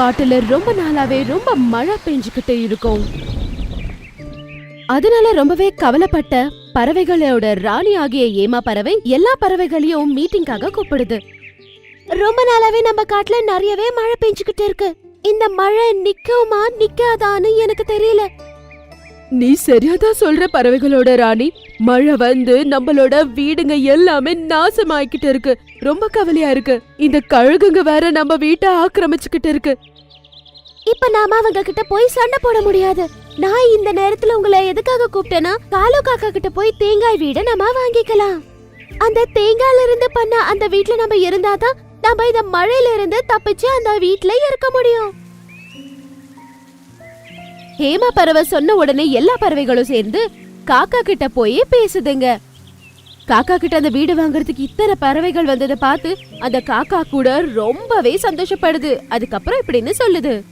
காட்டுல ரொம்ப நாளாவே ரொம்ப மழை பெஞ்சுக்கிட்டே இருக்கும். அதனால ரொம்பவே கவலைப்பட்ட பறவைகளோட ராணி ஆகிய ஏமா பறவை எல்லா பறவைகளையும் மீட்டிங்காக கூப்பிடுது. ரொம்ப நாளாவே நம்ம காட்டுல நிறையவே மழை பெஞ்சுக்கிட்டு இருக்கு. இந்த மழை நிக்குமா நிக்காதான்னு எனக்கு தெரியல. நீ சரியாதான் சொல்ற பறவைகளோட ராணி. மழை வந்து நம்மளோட வீடுங்க எல்லாமே நாசமாயிக்கிட்டு இருக்கு. ரொம்ப கவலையா இருக்கு. இந்த கழுகுங்க வேற நம்ம வீட்டை ஆக்கிரமிச்சுக்கிட்டு இருக்கு. இப்ப நாம அவங்க கிட்ட போய் சண்டை போட முடியாது. நான் இந்த நேரத்துல உங்களை எதுக்காக கூப்பிட்டேன்னா காலோ காக்கா கிட்ட போய் தேங்காய் வீட நம்ம வாங்கிக்கலாம். அந்த தேங்காயில இருந்து பண்ண அந்த வீட்ல நம்ம இருந்தாதான் நம்ம இந்த மழையில இருந்து தப்பிச்சு அந்த வீட்ல இருக்க முடியும். ஹேமா பறவை சொன்ன உடனே எல்லா பறவைகளும் சேர்ந்து காக்கா கிட்ட போய் பேசுதுங்க. காக்கா கிட்ட அந்த வீடு வாங்குறதுக்கு இத்தனை பறவைகள் வந்ததை பார்த்து அந்த காக்கா கூட ரொம்பவே சந்தோஷப்படுது. அதுக்கப்புறம் இப்படின்னு சொல்லுது.